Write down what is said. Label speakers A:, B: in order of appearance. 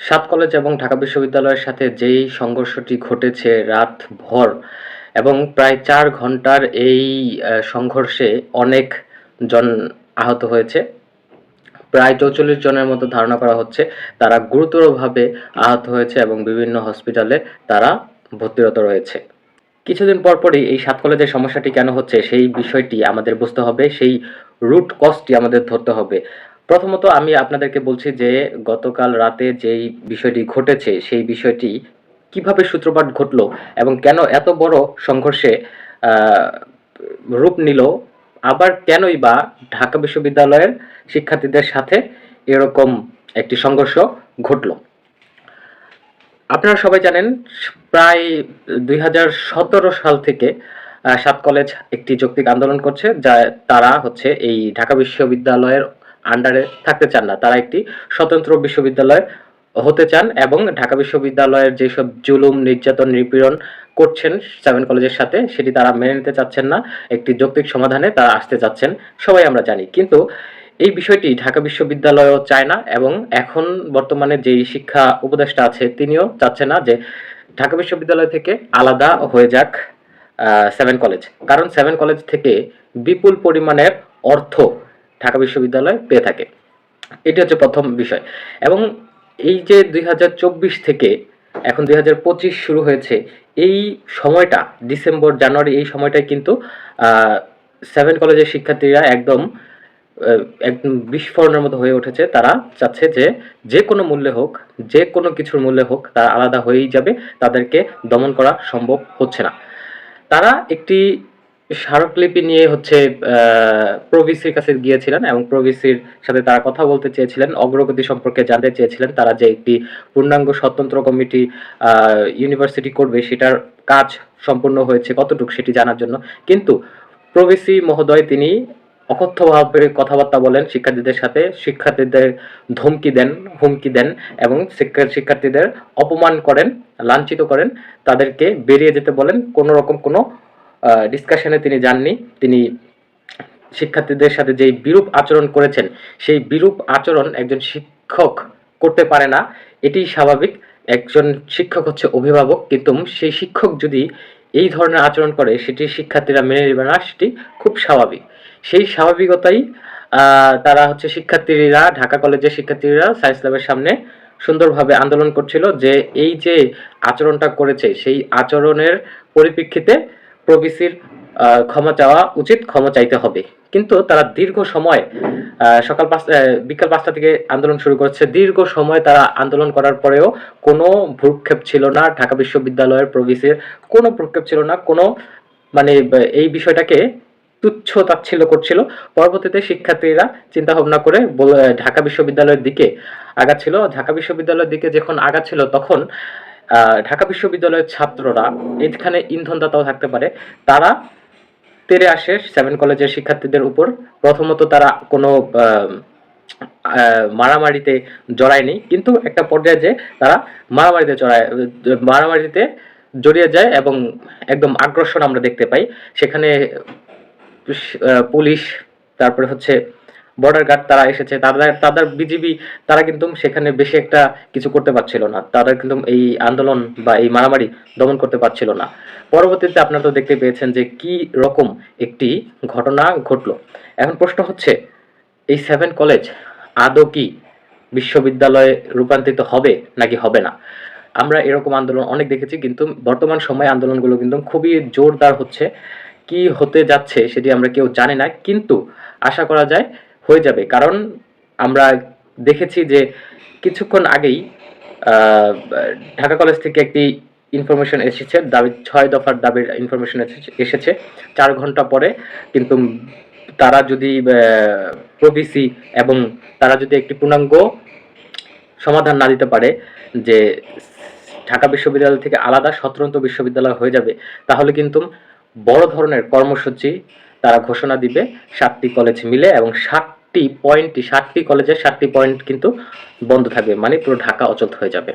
A: সাত কলেজ এবং ঢাকা বিশ্ববিদ্যালয়ের সাথে যেই সংঘর্ষটি ঘটেছে রাত ভর এবং প্রায় চার ঘণ্টার এই সংঘর্ষে অনেক জন আহত হয়েছে। প্রায় চৌচল্লিশ জনের মতো ধারণা করা হচ্ছে তারা গুরুতরভাবে আহত হয়েছে এবং বিভিন্ন হসপিটালে তারা ভর্তিরত রয়েছে। কিছুদিন পরপরই এই সাত কলেজের সমস্যাটি কেন হচ্ছে সেই বিষয়টি আমাদের বুঝতে হবে, সেই রুট কজটি আমাদের ধরতে হবে। প্রথমত আমি আপনাদেরকে বলছি যে গতকাল রাতে যেই বিষয়টি ঘটেছে, সেই বিষয়টি কীভাবে সূত্রপাত ঘটলো এবং কেন এত বড় সংঘর্ষে রূপ নিল, আবার কেনই বা ঢাকা বিশ্ববিদ্যালয়ের শিক্ষার্থীদের সাথে এরকম একটি সংঘর্ষ ঘটলো। আপনারা সবাই জানেন, প্রায় দুই হাজার সতেরো সাল থেকে সাত কলেজ একটি যৌক্তিক আন্দোলন করছে, যা তারা হচ্ছে এই ঢাকা বিশ্ববিদ্যালয়ের আন্ডারে থাকতে চান না। তারা একটি স্বতন্ত্র বিশ্ববিদ্যালয় হতে চান এবং ঢাকা বিশ্ববিদ্যালয়ের যেসব জুলুম, নির্যাতন, নিপীড়ন করছেন সেভেন কলেজের সাথে, সেটি তারা মেনে নিতে চাচ্ছেন না। একটি যৌক্তিক সমাধানে তারা আসতে চাচ্ছেন, সবাই আমরা জানি। কিন্তু এই বিষয়টি ঢাকা বিশ্ববিদ্যালয়ও চায় না এবং এখন বর্তমানে যেই শিক্ষা উপদেষ্টা আছে, তিনিও চাচ্ছে না যে ঢাকা বিশ্ববিদ্যালয় থেকে আলাদা হয়ে যাক সেভেন কলেজ কারণ সেভেন কলেজ থেকে বিপুল পরিমাণের অর্থ ঢাকা বিশ্ববিদ্যালয় পেয়ে থাকে। এটি হচ্ছে প্রথম বিষয়। এবং এই যে দুই হাজার চব্বিশ থেকে এখন দুই হাজার পঁচিশ শুরু হয়েছে, এই সময়টা, ডিসেম্বর, জানুয়ারি, এই সময়টায় কিন্তু সেভেন কলেজের শিক্ষার্থীরা একদম একদম বিস্ফোরণের মতো হয়ে উঠেছে। তারা চাচ্ছে যে যে কোনো মূল্যে হোক যে কোনো কিছুর মূল্যে হোক, তারা আলাদা হয়েই যাবে। তাদেরকে দমন করা সম্ভব হচ্ছে না। তারা একটি স্মারকলিপি নিয়ে হচ্ছে প্রভিসির কাছে গিয়েছিলেন এবং প্রভিসির সাথে তারা কথা বলতে চেয়েছিলেন, অগ্রগতি সম্পর্কে জানতে চেয়েছিলেন। তারা যে একটি পূর্ণাঙ্গ স্বতন্ত্র কমিটি ইউনিভার্সিটি করবে, সেটার কাজ সম্পূর্ণ হয়েছে কতটুকু সেটি জানার জন্য। কিন্তু প্রভিসি মহোদয়, তিনি অকথ্যভাবে কথাবার্তা বলেন, শিক্ষার্থীদের সাথে শিক্ষার্থীদের ধমকি দেন, হুমকি দেন এবং শিক্ষা- শিক্ষার্থীদের অপমান করেন, লাঞ্ছিত করেন। তাদেরকে বেরিয়ে যেতে বলেন কোনো রকম কোনো ডিসকাশনে তিনি যাননি। তিনি শিক্ষার্থীদের সাথে যেই বিরূপ আচরণ করেছেন, সেই বিরূপ আচরণ একজন শিক্ষক করতে পারে না। এটি স্বাভাবিক। একজন শিক্ষক হচ্ছে অভিভাবক, কিন্তু সেই শিক্ষক যদি এই ধরনের আচরণ করে, সেটি শিক্ষার্থীরা মেনে নেবে না, সেটি খুব স্বাভাবিক। সেই স্বাভাবিকতাই তারা হচ্ছে শিক্ষার্থীরা, ঢাকা কলেজের শিক্ষার্থীরা সায়েন্স ল্যাবের সামনে সুন্দরভাবে আন্দোলন করছিল যে এই যে আচরণটা করেছে, সেই আচরণের পরিপ্রেক্ষিতে প্রবিসির ক্ষমা চাওয়া উচিত ক্ষমা চাইতে হবে। কিন্তু তারা দীর্ঘ সময় সকাল পাঁচ আহ, বিকাল পাঁচটা থেকে আন্দোলন শুরু করেছে। দীর্ঘ সময় তারা আন্দোলন করার পরেও কোনো ভ্রুক্ষেপ ছিল না। ঢাকা বিশ্ববিদ্যালয়ের প্রবিসির কোনো ভ্রুক্ষেপ ছিল না। কোনো মানে এই বিষয়টাকে তুচ্ছ তাচ্ছিল্য করছিল। পরবর্তীতে শিক্ষার্থীরা চিন্তা ভাবনা করে ঢাকা বিশ্ববিদ্যালয়ের দিকে আগাচ্ছিল। ঢাকা বিশ্ববিদ্যালয়ের দিকে যখন আগাচ্ছিল তখন ঢাকা বিশ্ববিদ্যালয়ের ছাত্ররা এখানে ইন্ধনদাতাও থাকতে পারে। তারা তেরে আসে সেভেন কলেজের শিক্ষার্থীদের উপর। প্রথমত তারা কোনো মারামারিতে জড়ায়নি। কিন্তু একটা পর্যায়ে যে তারা মারামারিতে জড়ায়, মারামারিতে জড়িয়ে যায় এবং একদম আগ্রাসন আমরা দেখতে পাই। সেখানে পুলিশ, তারপরে হচ্ছে বর্ডার গার্ড তারা এসেছে, তাদের তাদের বিজিবি তারা কিন্তু সেখানে বেশি একটা কিছু করতে পারছিল না। তারা কিন্তু এই আন্দোলন বা এই মারামারি দমন করতে পারছিল না। পরবর্তীতে আপনারা তো দেখতে পেয়েছেন যে কি রকম একটি ঘটনা ঘটলো। এখন প্রশ্ন হচ্ছে, এই সেভেন কলেজ আদৌ কি বিশ্ববিদ্যালয়ে রূপান্তরিত হবে নাকি হবে না? আমরা এরকম আন্দোলন অনেক দেখেছি, কিন্তু বর্তমান সময়ে আন্দোলনগুলো কিন্তু খুবই জোরদার হচ্ছে। কি হতে যাচ্ছে সেটি আমরা কেউ জানি না, কিন্তু আশা করা যায় হয়ে যাবে। কারণ আমরা দেখেছি যে কিছুক্ষণ আগেই ঢাকা কলেজ থেকে একটি ইনফরমেশন এসেছে, দাবি, ছয় দফার দাবির ইনফরমেশন এসেছে চার ঘণ্টা পরে কিন্তু তারা যদি প্রভিসি এবং তারা যদি একটি পূর্ণাঙ্গ সমাধান না দিতে পারে যে ঢাকা বিশ্ববিদ্যালয় থেকে আলাদা স্বতন্ত্র বিশ্ববিদ্যালয় হয়ে যাবে, তাহলে কিন্তু বড় ধরনের কর্মসূচি তারা ঘোষণা দিবে সাতটি কলেজ মিলে এবং ষাটটি পয়েন্টটি সাতটি কলেজের সাতটি পয়েন্ট কিন্তু বন্ধ থাকবে মানে পুরো ঢাকা অচল হয়ে যাবে।